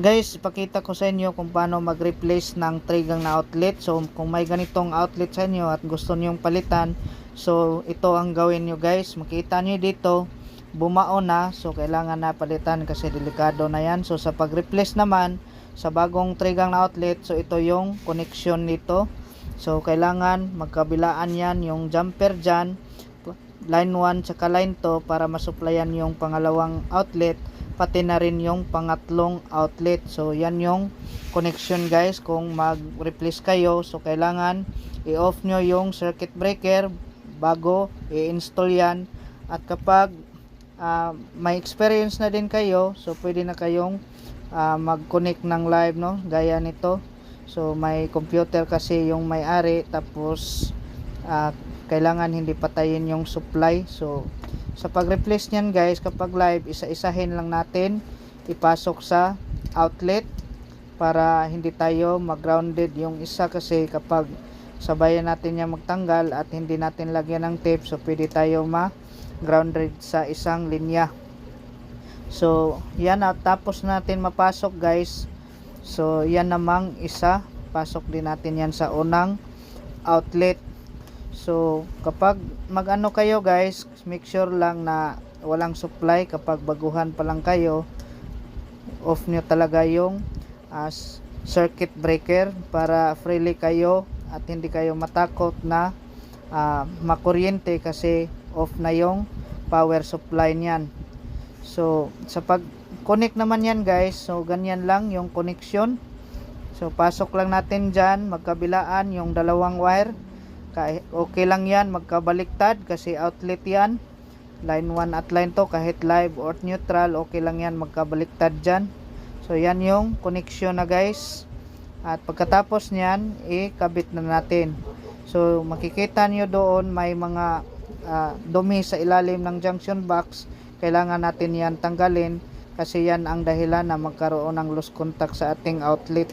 guys, ipakita ko sa inyo kung paano mag-replace ng trigang na outlet. So, kung may ganitong outlet sa inyo at gusto niyo palitan, so ito ang gawin nyo guys. Makita nyo dito, bumao na. So, kailangan na palitan kasi delikado na yan. So, sa pag-replace naman, sa bagong trigang na outlet, so ito yung connection nito. So, kailangan magkabilaan yan, yung jumper dyan, line 1 tsaka line 2 para masuplayan yung pangalawang outlet pati na rin yung pangatlong outlet. So yan yung connection guys. Kung mag replace kayo so kailangan i-off nyo yung circuit breaker bago i-install yan. At kapag ah, may experience na din kayo so pwede na kayong ah, mag-connect ng live no? Gaya nito. So may computer kasi yung may-ari. Tapos ah, kailangan hindi patayin yung supply. So sa pag-replace niyan guys kapag live isa-isahin lang natin. Ipasok sa outlet para hindi tayo mag-grounded yung isa kasi kapag sabayan natin niya magtanggal at hindi natin lagyan ng tape so pwede tayo ma-grounded sa isang linya. So yan at tapos natin mapasok guys. So yan namang isa. Pasok din natin yan sa unang outlet So, kapag mag-ano kayo guys, make sure lang na walang supply kapag baguhan pa lang kayo. Off nyo talaga yung as circuit breaker para freely kayo at hindi kayo matakot na ah, makuryente kasi off na yung power supply niyan. So, sa pag connect naman yan guys, so ganyan lang yung connection. So, pasok lang natin dyan, magkabilaan yung dalawang wire okay lang yan magkabaliktad kasi outlet yan. Line 1 at line 2 kahit live or neutral okay lang yan magkabaliktad dyan. So yan yung connection na guys. At pagkatapos nyan ikabit na natin. So makikita nyo doon may mga ah, dumi sa ilalim ng junction box. Kailangan natin yan tanggalin kasi yan ang dahilan na magkaroon ng loose contact sa ating outlet